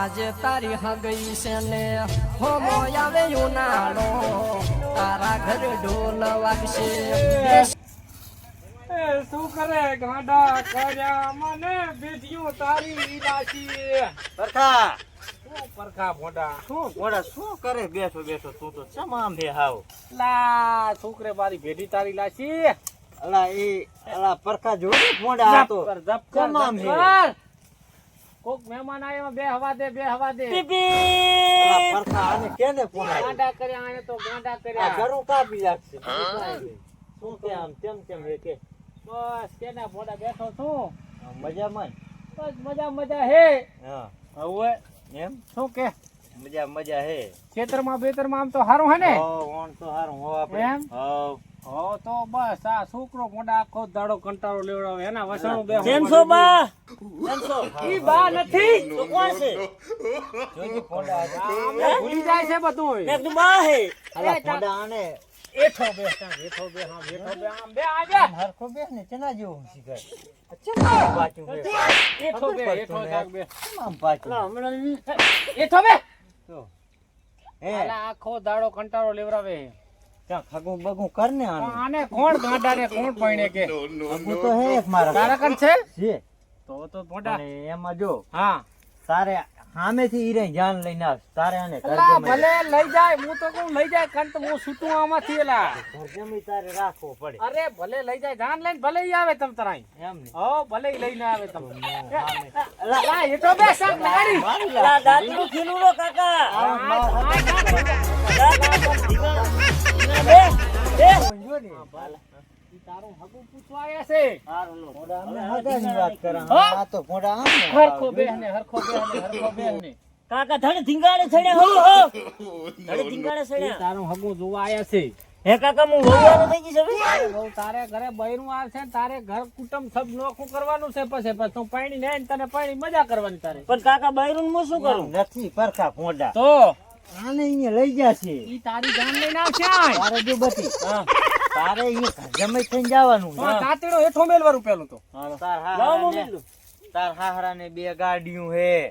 આજે તારી હગઈ છે ને હોમો આવે ઉનાળો તારા ઘર ઢોલ વાગશે. એ શું કરે ગાંડા કર્યા? મને બેઠિયું તારી ઈલાશી પરખા. શું પરખા મોડા શું મોડા શું કરે? બેઠો બેઠો તું તો ચમામ બે હાવ? લા છોકરે મારી ભેટી તારી લાશી અલા એ અલા પરખા જોડે મોડા હતો. જપ કર, જપ કર. કોક મહેમાન આવ્યો બે હવા દે બે હવા દે. પરખા આને કેને પોણાય ગાંડા કર્યા આને તો ગાંડા કર્યા. ઘરું કાપી લાગશે શું કે આમ તેમ તેમ કે? બસ કેના મોઢા બેઠો છું. મજામાં? બસ મજા મજા હે. હા. હવે એમ? શું કે? મજા મજા હે. ખેતરમાં બેતરમાં આમ તો સારું હે ને? હો તો હારું હો આપણે. એમ? હો. હો તો બસ આ છોકરો મોડા આખો દાડો કંટાળો લેવડાવે. એના વસણો બે જેમસો બા? જેમસો ઈ બા નથી? તો કોણ છે? જોજો પોડા આ ભૂલી જાય છે બધું મેં કીધું બા હે. અલા પોડા આને. એઠો બે ત્યાં બે હા બેઠો બે આમ બે આ હરખો બેસ ને ચના જેવું શીખાય ચના? એઠો બે એઠો પડતું જાગ ને. બે. આમ પાછું? એઠો બે તો હે. આલા આખો દાડો કંટાળો લેવડાવે. ત્યાં ખગું બગું કર ને આને. કોણ ગાંડા ને કોણ પૈણે કે? ખગું તો હે એક મારા તારા કન છે? છે તો તો મોઢા એમાં જો હા. તારે સામેથી ઈરે જાન લઈને આવ. તારે આને ભલે લઈ જાય હું તો કહું લઈ જાય કંટ હું છૂટું આમાંથી એલા. ઘરજમી તારે રાખવો પડે. અરે ભલે લઈ જાય જાન લઈને ભલે ઈ આવે તમ તરાઈ એમ ને. હો ભલે ઈ લઈને આવે તમ. એ તો બે. ખીલું કાકા. તારું છે આવે. છે છે બહુ તારે ઘરે બૈરું આવશે ને તારે ઘર કુટુંબ સબ નોખું કરવાનું છે પછી તું પાણી ને તને પાણી મજા કરવાની તારે પણ કાકા બૈરું શું કરું નથી પરખા ફોડા તો આને અહીંયા લઈ જશે ઈ તારી જાન લઈને આવશે તારે જો બધી તારે અહીંયા ઘરજમી થઈને જવાનું તો આ હેઠો મેલવાનું પેલું તો. તાર લાવો હાહરા હું ને તાર હાહરા ને બે ગાડીયું હે.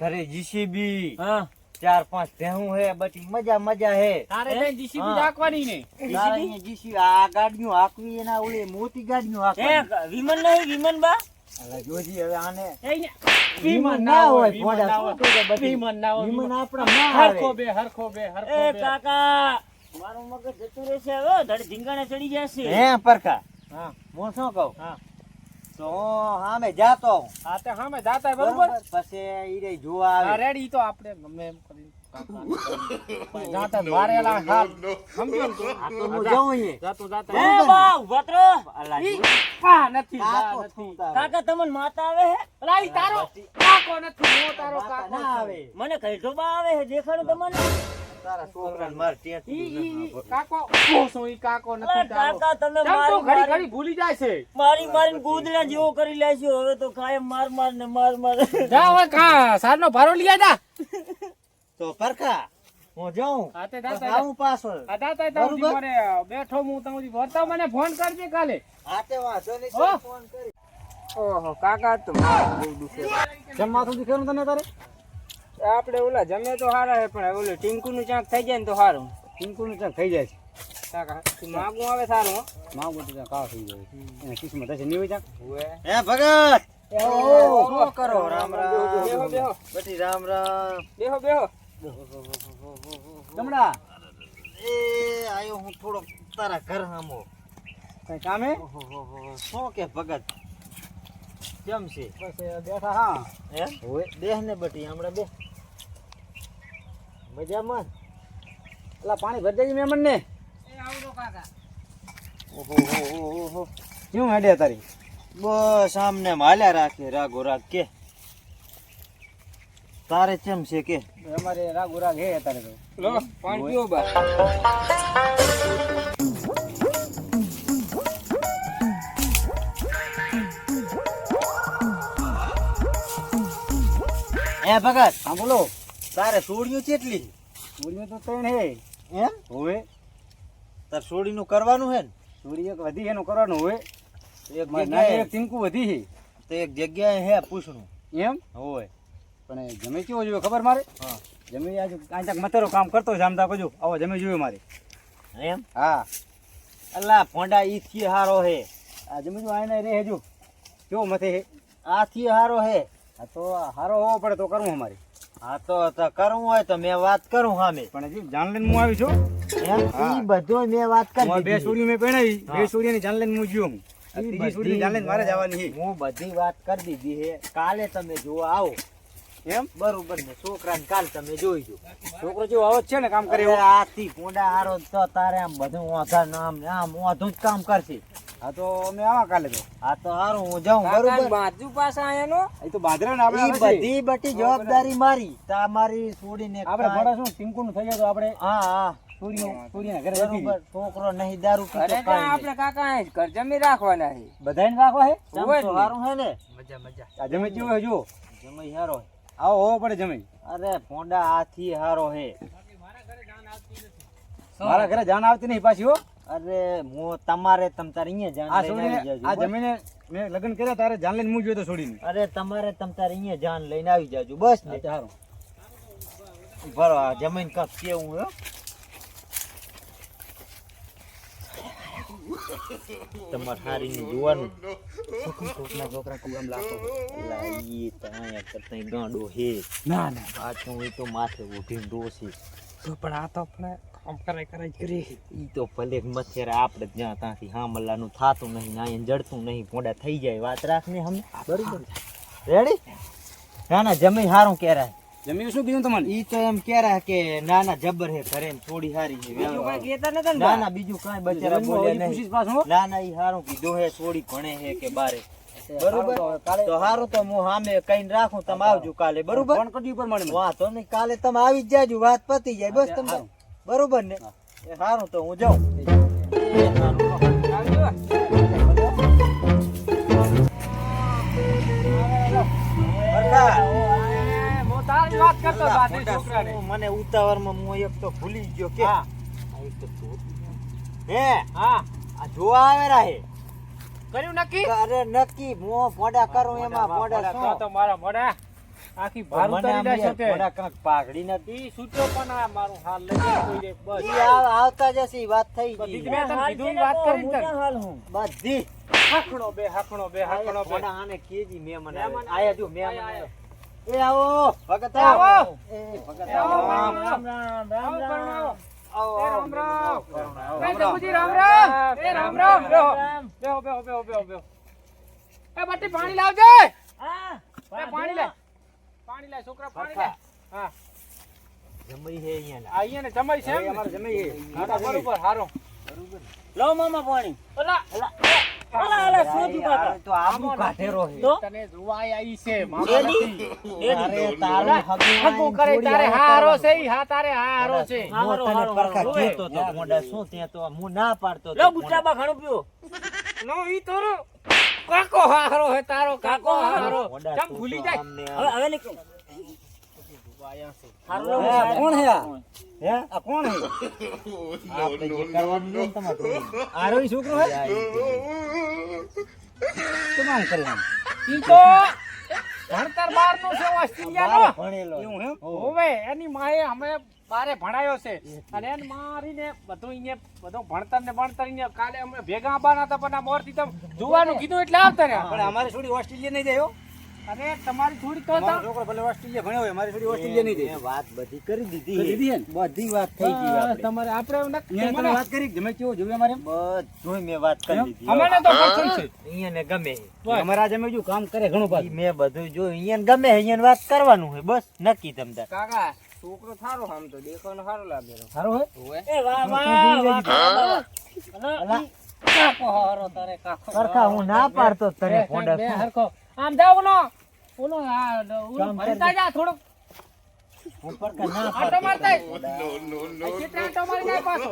ઘરે જીસીબી હા. ચાર પાંચ ભેહું હે બધી મજા મજા હે. તારે હે? જીસીબી રાખવાની ને. તારે જીસી આ ગાડીયું હાકવી એના ઓલી મોટી ગાડીયું હે વિમન નહીં વિમન બા જોજી હવે આને. વિમાન ના હોય. કરે બધી? વિમાન ના હોય, વિમાન વિમાન. આપણા ના હરખો બે હરખો બે હરખો બે. કાકા. મારું મગજ જતું રહેશે હવે ધડ ધીંગાડે ચડી જશે. હે પરખા હા. હું શું કહું? હા. તો હું સામે જાતો હું. તે સામે જાતા બરોબર? પછી ઈ રે જોવા આવે. રેડી તો આપણે ગમે એમ કરીને. જાતા મારેલા હાલ સમજ્યો ને તું? આ તો હું જાઉં અહીંયા. જાતો જાતા હે બા ઊભા તો રહો. અલા ઈ જોજી, પા નથી જા કાકો નથી. છું તારો. કાકા તમને માતા આવે હે? અલા, તારો કાકો નથી હું તારો કાકો ના આવે. મને કઈઠો બા આવે હે? દેખાડો તમને. તારા છોકરાને માર ટેટ ઈ ઈ ઈ કાકો હું ઈ કાકો નથી તારો. કાકા તમે મારી ઘડી ઘડી ભૂલી જાય છે? મારી મારીને ગોદડા જેવો કરી લેશો હવે તો કાયમ માર માર ને માર માર. જા હવે કા સારનો ભારો લઈ જા તો પરખા હું જાઉં. આવું પાછળ. બેઠો હું તમારી વર્તા મને ફોન કરજે કાલે. હાથે વાંધો નહીં, ફોન કરી. ઓહો કાકા તો બહુ દુખે કેમ માથું દુખેલું તને તારે? આપણે ઓલા જમે તો સારા છે પણ ઓલું ટીંકુ નું ચાંક થઈ જાય ને તો સારું ટીંકુ નું ચાંક થઈ જાય છે. કાકા માગું આવે સારું હો. માગું તો ચાંક કાવ થઈ જાય એને કિસ્મત હશે નહીં હોય ચાંક? હે ભગત! કરો? રામ રામ. બેહો બેહો. બધી રામ રામ. બેહો બેહો. જમડા એ આયો હું થોડો તારા ઘર હામો કઈ કામે શું કે ભગત? કેમ છે? બસ બેઠા હા. હે? હોય બેહ ને બટી હમણાં બે. મજામાં? એટલે પાણી ભરી દેજે મેમન ને ઓહો ઓહો ઓહો શું હેડે તારી? બસ આમને માલ્યા રાખે રાગો રાગ કે. તારે કેમ છે કે? અમારે રાગ ઉરાગ હે તારે તો. લો પાણી પીઓ બા. એ ભગત હા બોલો. તારે સોડિયું કેટલી બોલ્યો તો ત્રણ હે. એમ? હોય તાર સોડીનું કરવાનું હે ને? ચોરી એક વધી એનું કરવાનું હોય એક એક વધી તો એક જગ્યાએ હે પૂછણું એમ? હોય પણ જમી કેવો જોયો ખબર મારે? હા. જમી આજે કાંઈ ત્યાં મતેરો કામ કરતો છે આમતા કજો આવો જમી જોયો મારે. એમ? હા. અલ્લા ફોંડા ઈ થી હારો હે. આ જમી જો આને રે હેજો. કેવો મથે હે? આ થી હારો હે. આ તો હારો હોવો પડે તો કરવું અમારે. હા તો કરવું હોય તો મેં વાત કરું સામે પણ હજી જાણ લઈને હું આવી છું. એમ? ઈ બધું મેં વાત કરી બે સૂર્ય મેં પહેણાવી. બે સોરીની જાણ લઈને હું જ્યો હું. ત્રીજી સોરીની બધી જાણ લઈને મારે જવાની હું. બધી વાત કરી દીધી હે. કાલે તમે જોવા આવો. એમ? બરોબર ને છોકરાને કાલ તમે જોઈજો. છોકરો જેવો આવો છે ને કામ કરે આથી પોંડા હારો તો તારે આમ બધું ઓછા નામ ને આમ ઓછું જ કામ કરશે. હા તો અમે આવા કાલે તો. આ તો હારું હું જાઉં બરોબર? બાજુ પાસે આયાનો? એ તો બાદરા ને આપણે. બધી બટી જવાબદારી મારી. તમારી છોડીને આપણે ભડા શું ટીંકુ નું થઈ જાય તો આપણે હા હા. છોકરો નહીં દારૂ પીતો અરે કાંઈ આપણે કાકા ઘર જમી રાખવાના છે. બધાને રાખવા છે? ચમ હે ને? આ જમી જુઓ હારો. આવો હોવો પડે જમી. અરે ફોંડા આથી હારો હે. મારા ઘરે જાન આવતી નહીં પાછી હો. અરે હું તમારે તમ તારે અહીંયા જાન આ છોડીને આ જમીને મેં લગ્ન કર્યા તારે જાન લઈને હું જોયો તો છોડીને. અરે તમારે તમ તારે અહીંયા જાન લઈને આવી જાજો બસ ને. સારું ભરો આ જમીન કપ કેવું હે. તમારે હારીને જોવાનું છોકરા છોકરા કુમ લાગતો એલા ઈ તો અહીંયા કરતા ગાંડો હે ના ના પાછું એ તો માથે ઉઠીને ડોસી તો પણ આ તો આપણે કામ કરાય કરાય જ કરી ઈ તો ભલે મથેરે આપણે જ્યાં ત્યાંથી હામલાનું થાતું નહીં ને અહીંયા જડતું નહીં પોડા થઈ જાય વાત રાખને હમ બરોબર રેડી ના ના જમી હારું કેરાય જમીને શું કીધું તમારે ઈ તો એમ કેરા કે ના ના જબર હે ઘરે થોડી હારી છે બીજું કાંઈ કહેતા નતા ને ના બીજું કઈ બચારા બોલે નહીં. ના ના ઈ હારું કીધું હે થોડી ભણે હે કે બારે. બરોબર? તો હારું તો હું સામે કઈને રાખું તમે આવજો કાલે બરોબર? ફોન કરજો ઉપર મળે મને. વાંધો નહીં કાલે તમે આવી જ જાજો વાત પતી જાય બસ તમને. બરોબર ને? હારું તો હું જાઉં. કરતો હતો આ તે છોકરાને. મને ઉતાવળમાં હું એક તો ભૂલી ગયો કે હા. આ એક તો હે? હા. આ જોવા આવેલા હે? કર્યું નક્કી? અરે નક્કી મો ફોડા કરું એમાં ફોડા શું? તો મારા મોડા આખી ભાર ઉતારી યાર તે. ફોડા કાંઈક પાઘડી નથી. સૂચો પણ આ મારું હાલ લઈ કોઈ રે બસ. ઈ આવતા જશે વાત થઈ ગઈ. મેં તને કીધું વાત કરી તને હાલ હું. બધી. હાંકણો બે હાંકણો બે હાંકણો બે. આને કેજી મે મને આયા જો મે. આવે. એ આવો ભગત આવો. એ ભગત આવો, રામ, રામ રામ, રામ આવો, રામ, રામ. રામ, જગુજી, રામ, રામ. એ રામ, રામ. બેહો. બેહો, બેહો, બેહો, બેહો, બેહો. એ બટી પાણી લાવજે. એ પાણી લે. પાણી લે છોકરા પાણી લે. હા. જમાઈ હે અહીંયા અહીંયા ને જમાઈ છે અમારે જમાઈ છે હા બરોબર હારો. મામા પાણી. ઓલા અલા સોજુ કાકા? તો આબુ કાઢેરો હે. તને જોવા આવી છે અરે તારું હગું હગું કરે તારે હારો છે ઈ હા તારે હારો છે. હારો, હારો, પરખા હારો. તો મોઢા શું ત્યાં તો હું ના પાડતો લો બુટાબા ખાણું પીવો. નો ઈ તોરો. કાકો હારો હે તારો કાકો હારો. ચમ ભૂલી જાય? હવે હવે નીકળો. હારો લો હે, કોણ હે આ? હે? આ કોણ હે? છોકરો હે? ઈ તો ભણતર બાર નો છે ઓસ્ટ્રેલિયા નો. એવું હે. એની માએ અમે બારે ભણાયો છે. અને એને મારીને બધું અહીંયા બધું ભણતર ને ભણતર ને કાલે અમે ભેગા આવવાના હતા પણ આ મોરથી તમે જોવાનું કીધું એટલે આવતા રહ્યા. પણ અમારે છોડી ઓસ્ટ્રેલિયા નહીં જાય અરે તમારી થોડી તો છોકરો ભલે ઓસ્ટ્રેલિયા ભણ્યો હોય મારી થોડી ઓસ્ટ્રેલિયા નહીં જાય. વાત બધી કરી દીધી. કરી દીધી ને? બધી વાત થઈ ગઈ. તમારે આપણે મને વાત કરી ગમે કેવો જોયું અમારે બધું મેં વાત કરી દીધી. અમારે તો પસંદ છે. અહીંયા ને ગમે. અમારે આજે મેં કામ કરે ઘણું ઈ મેં બધું જોયું. અહીંયા ને ગમે અહીંયા વાત કરવાનું હોય બસ નક્કી તમને કાકા છોકરો સારો આમ તો દેખાવાનો સારો લાગે સારો હોય? એ વાહ વાહ વાહ કાકો હારો તારે કાકો. સરખા હું ના પાડતો જ તને? હરખો. આમ જાવ ઓલો ઓલો આ ઓલો કામ ભરતા જા થોડો ઉપર કર ના આટો મારતા નો નો નો કેટલા આટો મારી જાય પાછો?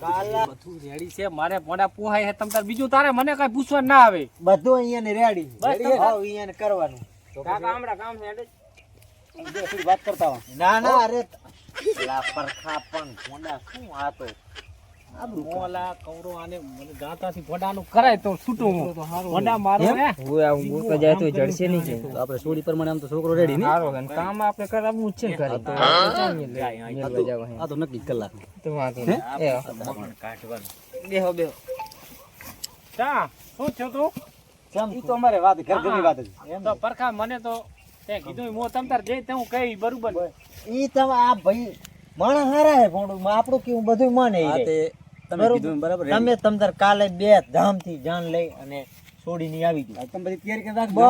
કાલા. બધું રેડી છે. મારે મોડા પોહાય છે. તમ તાર બીજું તારે મને કઈ પૂછવા ના આવે. બધું અહીંયા ને રેડી છે હાવ અહીંયા ને કરવાનું. કાકા હમણાં કામ છે વાત કરતા ના ના અરે લા પરખા પણ ફોડા શું આ તો? મોલા કવરો આને મને કરાય તો છૂટું હું. મારો હે. હું આવું મોટો જાય તો જડશે નહીં કે. આપણે સોડી પ્રમાણે આમ તો છોકરો રેડી ને સારો ને કામ આપણે કરાવવું છે ઘરે. તો આપણે ચાલ ને લે, મેળવા જવા હે. આ તો નક્કી કલાક. તો વાંધો નહીં. એ. હો. બેહો બેહો. ચા શું થયું તું? ઈ તો અમારે વાત ઘર ઘરની વાત હતી તો પરખા મને તો તે કીધું મો તમ તાર જઈ તે હું કઈ બરોબર ઈ તમે આ ભાઈ માણસ હારા હે પણ આપણું કેવું બધું માને તમે કીધું બરાબર તમે તમતર કાલે બે ધામથી જાન લઈ અને છોડીને આવી ગયું તમે બધી તૈયારી કરી રાખજો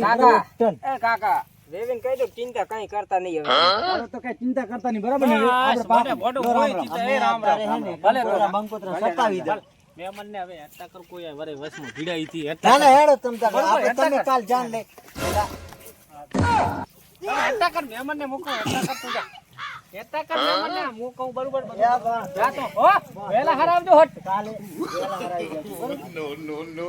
કાકા. એ કાકા રેવિન કહી દો ચિંતા કઈ કરતા નહીં હવે. તો કઈ ચિંતા કરતા નહીં બરાબર ને આપણે પાક- હોય રામ. ચિંતા એ રામ રામ. ભલે તો બંકોત્રા સતાવી દે મેમન ને હવે હેતા કર કોઈ વરે વસમાં ભીડાઈ હતી ના ના હેડો તમ આપણે તમે કાલ જાન લે હેતા કર મેમન ને મૂકો હેતા કર તું જા. હેતા કર ને હું? કહું બરોબર. જા તો હો. વેલા હરાવજો હટ. કાલે વેલા હરાઈ જજો, બરોબર?